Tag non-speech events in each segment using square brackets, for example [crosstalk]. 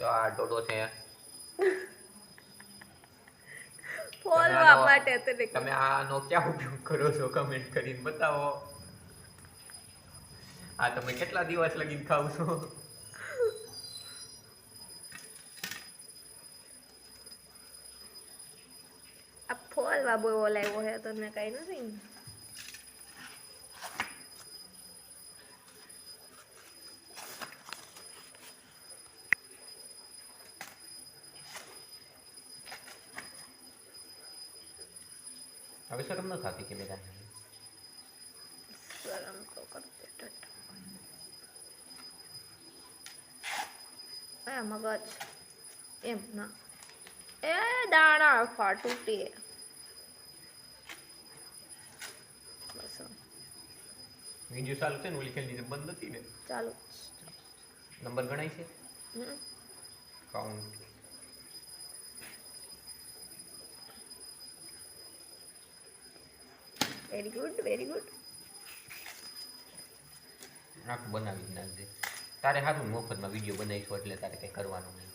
જો આ ડોડો છે. ફોલવા માટે તને તમે આનો ક્યાં ઉપયોગ કરો છો? કમેન્ટ કરીને બતાવો. આ તમે કેટલા દિવસ લગીને ખાવ છો? આ ફોલવા બહુ ઓલાવ્યો છે તને કઈ નથી હવે શરમ ન થતી કે મેં શરમ તો કરતે. એ મગજ. એમ ના. એ દાણા તૂટી બસ હવે. ચાલુ છે ને ઓલી ખેલની બંધ હતી ને? ચાલુ નંબર ગણાય છે. Count very good very good આખું બનાવી નાખજે. તારે સારું મફતમાં વીડિયો બનાવીશું એટલે તારે કંઈ કરવાનું નહીં.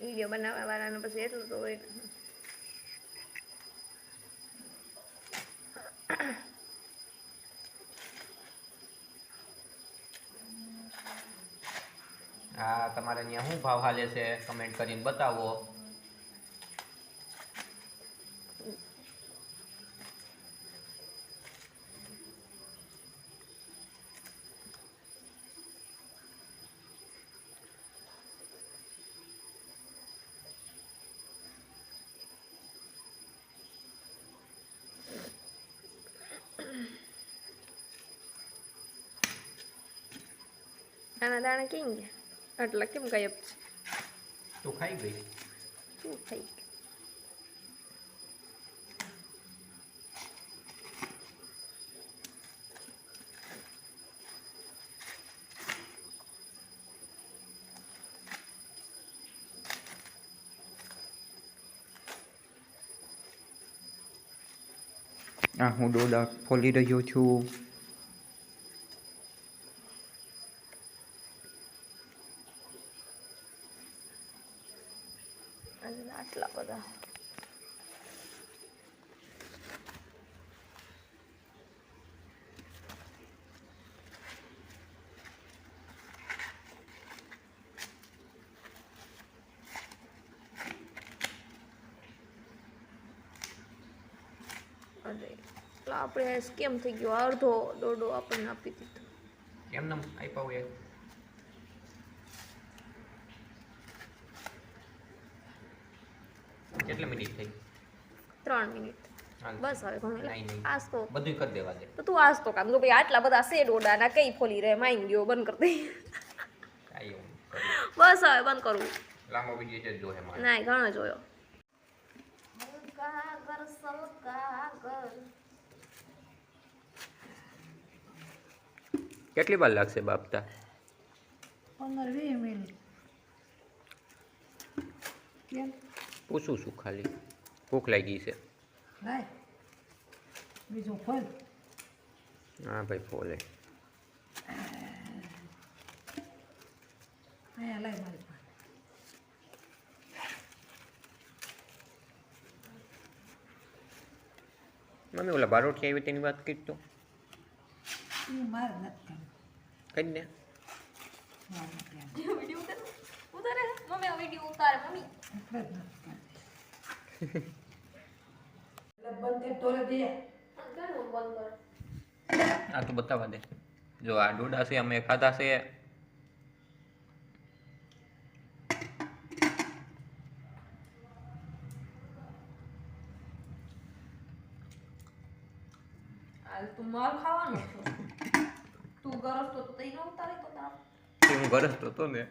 વીડિયો બનાવવા વાળાને પછી એટલું તો હોય. ને. તમારે ત્યાં શું ભાવ હાલે છે? કમેન્ટ કરીને બતાવો. આના દાણા કેમ ગયા? આટલા કેમ ગાયબ છે? તો ખાઈ ગઈ. શું ખાઈ આ હું ડોડા ફોલી રહ્યો છું. અને આટલા બધા. આપણે કેમ થઈ ગયો, અડધો દોડો આપણને આપી દીધો. કેમ નામ આપ્યા હોય. કેટલી મિનિટ થઈ? ત્રણ મિનિટ. બસ હવે ઘણું. તો બધું કરી દેવા દે. તો તું આસ્તો તો કામ. તો ભાઈ આટલા બધા છે ઓડાના કઈ ફોલી રહે માઈ ગયો બંધ કરી દે. બસ હવે બંધ કરવું લાંબો વિડિયો છે જો હે મારે. ના ઘણો જોયો. કેટલી વાર લાગશે બાપતા? પંદર વીસ મિનિટ. કેમ? પૂછું છું ખાલી. ભૂખ લાગી છે. બીજું ખોલ. હા ભાઈ ફોલે મમ્મી ઓલા બારોટી આવી તેની વાત કરી તો? કરી દે. [laughs] ઉતારે. મમ્મી આ વીડિયો ઉતારે મમ્મી. બંધ તોરે દે. આ તો બતાવા દે. જો આ ડોડા છે અમે ખાધા છે. તું માર ખાવાનો છો. તું ગરસ તો તઈ ન ઉતારે તો તારા. હું ગરજ તો ને